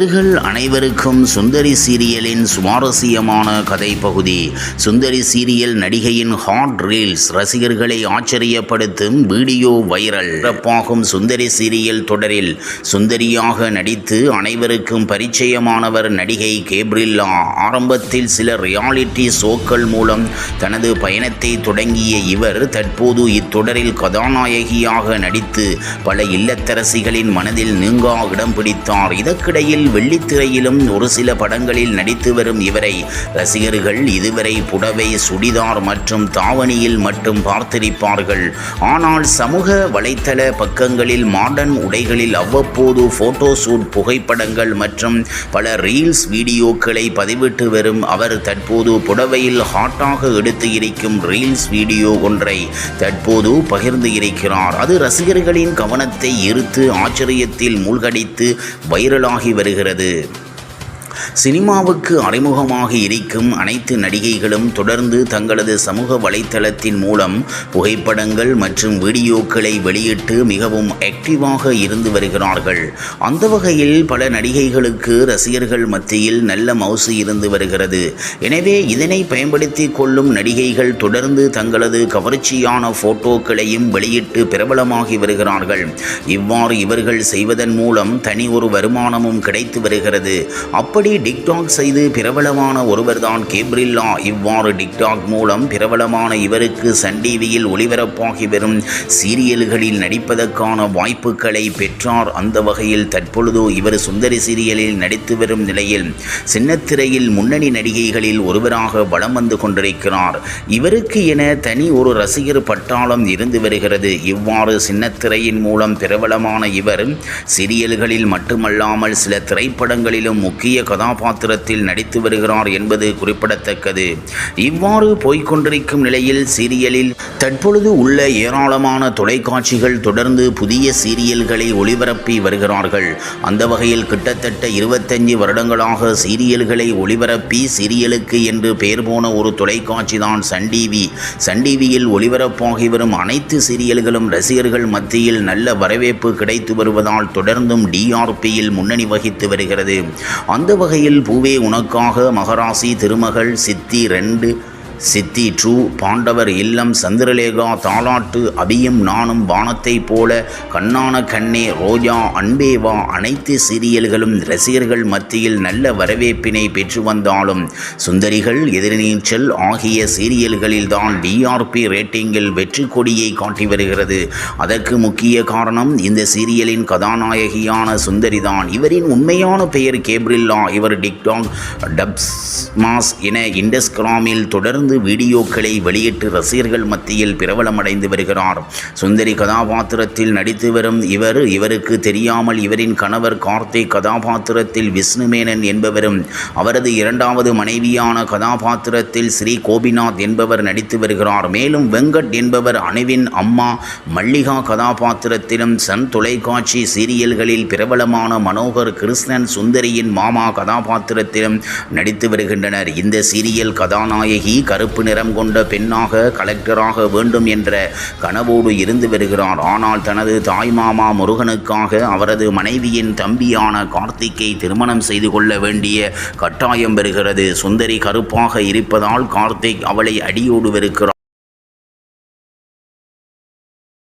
நேர்கள் அனைவருக்கும் சுந்தரி சீரியலின் சுவாரஸ்யமான கதை பகுதி சுந்தரி சீரியல் நடிகையின் ஹாட் ரீல்ஸ் ரசிகர்களை ஆச்சரியப்படுத்தும் வீடியோ வைரல். சிறப்பாகும் சுந்தரி சீரியல் தொடரில் சுந்தரியாக நடித்து அனைவருக்கும் பரிச்சயமானவர் நடிகை கேப்ரில்லா. ஆரம்பத்தில் சில ரியாலிட்டி ஷோக்கள் மூலம் தனது பயணத்தை தொடங்கிய இவர் தற்போது இத்தொடரில் கதாநாயகியாக நடித்து பல இல்லத்தரசிகளின் மனதில் நீங்கா இடம் பிடித்தார். இதற்கிடையில் வெள்ளித்திரையிலும் ஒரு சில படங்களில் நடித்து வரும் இவரை ரசிகர்கள் இதுவரை புடவை சுடிதார் மற்றும் தாவணியில் மட்டும் பார்த்திருப்பார்கள். ஆனால் சமூக வலைத்தள பக்கங்களில் மாடர்ன் உடைகளில் அவ்வப்போது போட்டோ ஷூட் புகைப்படங்கள் மற்றும் பல ரீல்ஸ் வீடியோக்களை பதிவிட்டு வரும் அவர் தற்போது புடவையில் ஹாட்டாக எடுத்து இருக்கும் ரீல்ஸ் வீடியோ ஒன்றை தற்போது பகிர்ந்து இருக்கிறார். அது ரசிகர்களின் கவனத்தை ஈர்த்து ஆச்சரியத்தில் மூழ்கடித்து வைரலாகி வருகிறது. வருகிறது. சினிமாவுக்கு அறிமுகமாக இருக்கும் அனைத்து நடிகைகளும் தொடர்ந்து தங்களது சமூக வலைத்தளத்தின் மூலம் புகைப்படங்கள் மற்றும் வீடியோக்களை வெளியிட்டு மிகவும் ஆக்டிவாக இருந்து வருகிறார்கள். அந்த வகையில் பல நடிகைகளுக்கு ரசிகர்கள் மத்தியில் நல்ல மவுசு இருந்து வருகிறது. எனவே இதனை பயன்படுத்தி கொள்ளும் நடிகைகள் தொடர்ந்து தங்களது கவர்ச்சியான போட்டோக்களையும் வெளியிட்டு பிரபலமாகி வருகிறார்கள். இவ்வாறு இவர்கள் செய்வதன் மூலம் தனி ஒரு வருமானமும் கிடைத்து வருகிறது. அப்படி டிக்டாக் செய்து பிரபலமான ஒருவர்தான் கேப்ரில்லா. இவ்வாறு டிக்டாக் மூலம் பிரபலமான இவருக்கு சன் டிவியில் ஒளிபரப்பாகி வரும் சீரியல்களில் நடிப்பதற்கான வாய்ப்புகளை பெற்றார். அந்த வகையில் தற்பொழுது இவர் சுந்தரி சீரியலில் நடித்து வரும் நிலையில் சின்னத்திரையில் முன்னணி நடிகைகளில் ஒருவராக வலம் வந்து கொண்டிருக்கிறார். இவருக்கு என தனி ஒரு ரசிகர் பட்டாளம் இருந்து வருகிறது. இவ்வாறு சின்னத்திரையின் மூலம் பிரபலமான இவர் சீரியல்களில் மட்டுமல்லாமல் சில திரைப்படங்களிலும் முக்கிய கதாபாத்திரத்தில் நடித்து வருகிறார் என்பது குறிப்பிடத்தக்கது. இவ்வாறு போய்க்கொண்டிருக்கும் நிலையில் சீரியலில் தற்பொழுது உள்ள ஏராளமான தொலைக்காட்சிகள் தொடர்ந்து புதிய சீரியல்களை ஒளிபரப்பி வருகிறார்கள். அந்த வகையில் கிட்டத்தட்ட இருபத்தஞ்சு வருடங்களாக சீரியல்களை ஒளிபரப்பி சீரியலுக்கு என்று பெயர் போன ஒரு தொலைக்காட்சி தான் சன் டிவி. சன் டிவியில் ஒளிபரப்பாகி வரும் அனைத்து சீரியல்களும் ரசிகர்கள் மத்தியில் நல்ல வரவேற்பு கிடைத்து வருவதால் தொடர்ந்தும் டிஆர்பியில் முன்னணி வகித்து வருகிறது. அந்த வகையில் பூவே உனக்காக மகராசி திருமகள் சித்தி ரெண்டு சித்தி ட்ரூ பாண்டவர் இல்லம் சந்திரலேகா தாலாட்டு அபியும் நானும் வானத்தைப் போல கண்ணான கண்ணே ரோஜா அன்பேவா அனைத்து சீரியல்களும் ரசிகர்கள் மத்தியில் நல்ல வரவேற்பினை பெற்று வந்தாலும் சுந்தரிகள் எதிர்நீச்சல் ஆகிய சீரியல்களில் தான் டிஆர்பி ரேட்டிங்கில் வெற்றி கொடியை காட்டி வருகிறது. அதற்கு முக்கிய காரணம் இந்த சீரியலின் கதாநாயகியான சுந்தரிதான். இவரின் உண்மையான பெயர் கேப்ரில்லா. இவர் டிக்டாக் டப்ஸ் மாஸ் என இண்டஸ்கிராமில் தொடர்ந்து தொடர்ந்து வீடியோக்களை வெளியிட்டு ரசிகர்கள் மத்தியில் பிரபலமடைந்து வருகிறார். சுந்தரி கதாபாத்திரத்தில் நடித்து வரும் இவர் இவருக்கு தெரியாமல் இவரின் கணவர் கார்த்திக் கதாபாத்திரத்தில் விஷ்ணுமேனன் என்பவரும் அவரது இரண்டாவது மனைவியான கதாபாத்திரத்தில் ஸ்ரீ கோபிநாத் என்பவர் நடித்து வருகிறார். மேலும் வெங்கட் என்பவர் அணுவின் அம்மா மல்லிகா கதாபாத்திரத்திலும் சன் தொலைக்காட்சி சீரியல்களில் பிரபலமான மனோகர் கிருஷ்ணன் சுந்தரியின் மாமா கதாபாத்திரத்திலும் நடித்து வருகின்றனர். இந்த சீரியல் கதாநாயகி கருப்பு நிறம் கொண்ட பெண்ணாக கலெக்டராக வேண்டும் என்ற கனவோடு இருந்து வருகிறார். ஆனால் தனது தாய்மாமா முருகனுக்காக அவரது மனைவியின் தம்பியான கார்த்திக்கை திருமணம் செய்து கொள்ள வேண்டிய கட்டாயம் பெறுகிறது சுந்தரி கருப்பாக இருப்பதால் கார்த்திக் அவளை அடியோடு வருகிறார்